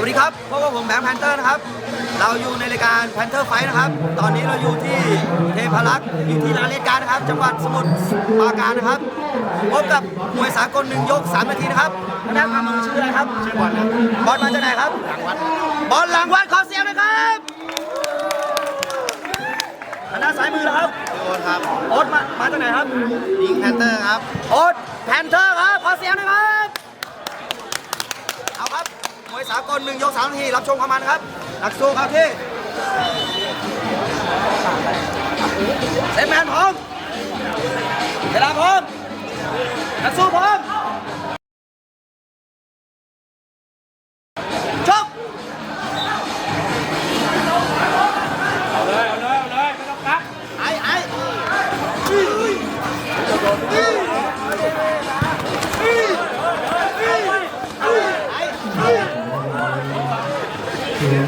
วัสดีครับพบกับผมแบงค์แพนเตอร์นะครับ เราอยู่ในรายการแพนเทอร์ไฟนะครับ ตอนนี้เราอยู่ที่เทพารักษ์อยู่ที่ลานเลนการนะครับ จังหวัดสมุทรปราการนะครับ พบกับมวยสากลหนึ่งยกสามนาทีนะครับคณะกรรมการชื่ออะไรครับ ชื่อบอลครับบอลมาจากไหนครับหลังวัดบอลหลังวัดขอเสียงหนะครับคณะสายมือนะครับโอนครับโอ๊ตมา มาจากไหนครับยิงแพนเตอร์ครับโอ๊ตแพนเทอร์ครับขอเสียงหนะครับเอาครับม วยสากลหนึ่งยกสามนาทีรับชมความมันครับนักสู้ครับที่เซมแมนพร้อมเวลาพร้อมนักสู้พร้อม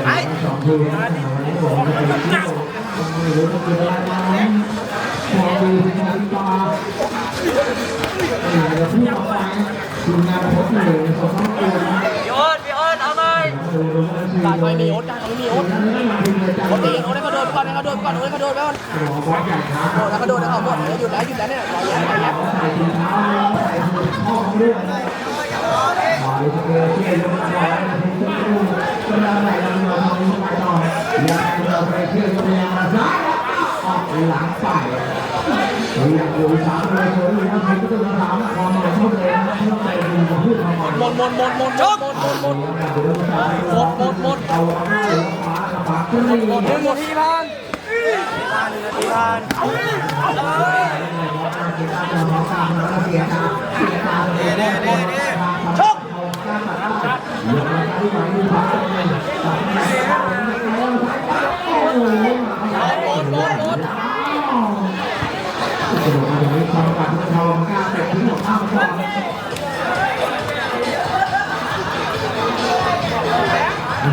ไปอ้คุณงานพบเลยเขาต้องเตือนพี่อ้นพี่อ้นเอาไหมตัดไปมีโอ๊ตได้เขาไม่มีโอ๊ตโอ๊ตเองโปไปให้เขาโดนก่อนให้เขาโดนก่อปโปไปให้เขาโดนก่อนโดนแล้วเขาโดนแล้วเขาหมดแล้วไปสดแล้วหยุดแล้วเนี่ยรอยแยวไปรอยแย้ไปส่ถุงเท้ไปส่ถุงข้อมือใส่ถุงเท้า sudah saya mau sampai tahu yang sudah berhasil yang merasa hilang pai อยากดูสามเลยคนนี้นะครับก็ต้องถามความหมายทุกเลยนะครับทุกใจดูมาพูดมาหมดหมดหมดหมดหมดจบหมดหมดหมดหมดหมดหมดเอาหน้าขวาขวาขึ้นนี่หมดหมดที่บ้านที่บ้านหนึ่งนาทีบ้านเด้เด้เด้ ที่หมายถึงพักตรงนี้สามแปดโอ้โห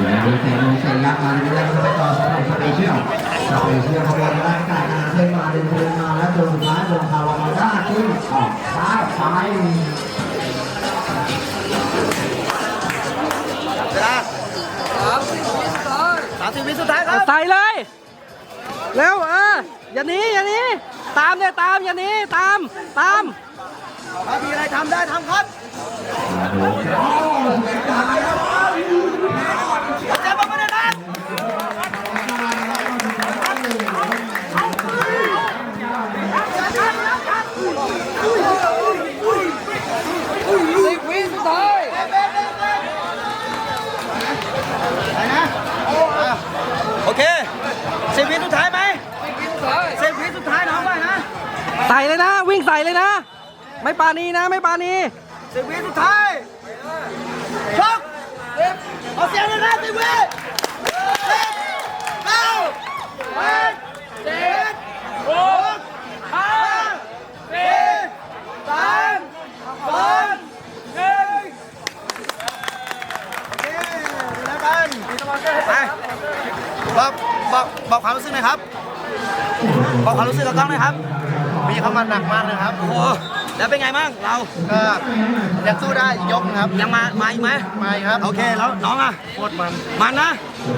มีแข่งใส่ยักษ์มาเรื่อยๆต่อสำหรับสเปเชียลสเปเชียลเขาบอกร่างกายนาเส้นมาเดินเดินมาแล้วจนสุดท้ายลงคาวามาด้าขึ้นออกซ้ายซ้ายสามสิบวิสุดท้ายสามสิบวิสุดท้ายครับใส่เลยเร็วเอออย่านี้อย่านี้ตามเนี่ยตามอย่านี้ตามตามถ้ามีอะไรทำได้ทำครับเจ็บมาไม่ได้นะ สิบวิสุดท้าย ไปนะอะโอเคสิบวิสุดท้ายไหม สิบวิสุดท้าย สิบวิสุดท้ายน้องไว้นะ ใส่เลยนะ วิ่งใส่เลยนะ ไม่ปานีนะ ไม่ปานีสิบวิสุดท้ายชกเอาเสียงเลยนะสิบวิสิบเก้าแปดเจ็ดหกห้าสี่สามสองหนึ่งโอเคดูแลกันไปบอกบอกบอกความรู้สึกหน่อยครับ บอกความรู้สึกกับกล้องหน่อยครับ มีเข้ามาหนักมากเลยครับ โอ้โหแล้วเป็นไงบ้างเราก็ยังสู้ได้ยกนะครับ ยังมามาอีกไหมไม่ครับ โอเคแล้วน้องอะโคตรมัน มันนะ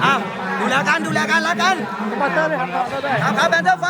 อ้าวดูแลกันดูแลกันแล้วกันบัตเตอร์เลยครับบัตเตอร์ด้วยครับครับแบนเทอร์ไฟ